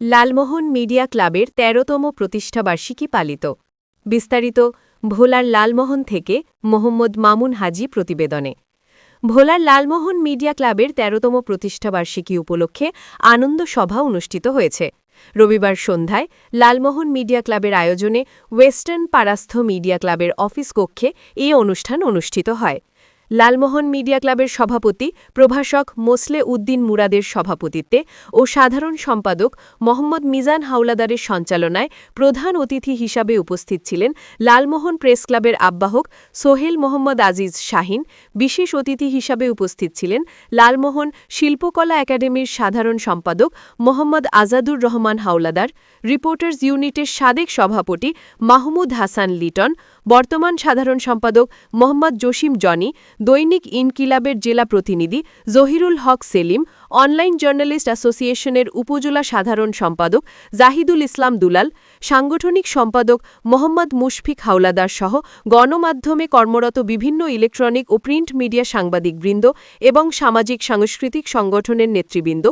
Lalmohan media ক্লাবের তেরোতম প্রতিষ্ঠাবার্ষিকী পালিত। বিস্তারিত ভোলার লালমোহন থেকে মোহাম্মদ মামুন হাজি প্রতিবেদনে। ভোলার লালমোহন মিডিয়া ক্লাবের তেরোতম প্রতিষ্ঠাবার্ষিকী উপলক্ষে আনন্দ সভা অনুষ্ঠিত হয়েছে। রবিবার সন্ধ্যায় লালমোহন মিডিয়া ক্লাবের আয়োজনে ওয়েস্টার্ন পারাস্থ মিডিয়া ক্লাবের অফিস কক্ষে এই অনুষ্ঠান অনুষ্ঠিত হয়। লালমোহন মিডিয়া ক্লাবের সভাপতি, প্রভাষক মোসলে উদ্দিন মুরাদের সভাপতিত্বে ও সাধারণ সম্পাদক মোহাম্মদ মিজান হাওলাদারের সঞ্চালনায় প্রধান অতিথি হিসাবে উপস্থিত ছিলেন লালমোহন প্রেস ক্লাবের আহ্বায়ক সোহেল মোহাম্মদ আজিজ শাহিন। বিশেষ অতিথি হিসাবে উপস্থিত ছিলেন লালমোহন শিল্পকলা একাডেমির সাধারণ সম্পাদক মোহাম্মদ আজাদুর রহমান হাওলাদার, রিপোর্টার্স ইউনিটের সাবেক সভাপতি মাহমুদ হাসান লিটন বর্তমান সাধারণ সম্পাদক মোহাম্মদ জসিম জনি, দৈনিক ইনকিলাবের জেলা প্রতিনিধি জহিরুল হক সেলিম, অনলাইন জার্নালিস্ট অ্যাসোসিয়েশনের উপজেলা সাধারণ সম্পাদক জাহিদুল ইসলাম দুলাল, সাংগঠনিক সম্পাদক মোহাম্মদ মুশফিক হাওলাদার সহ গণমাধ্যমে কর্মরত বিভিন্ন ইলেকট্রনিক ও প্রিন্ট মিডিয়া সাংবাদিকবৃন্দ এবং সামাজিক সাংস্কৃতিক সংগঠনের নেতৃবৃন্দ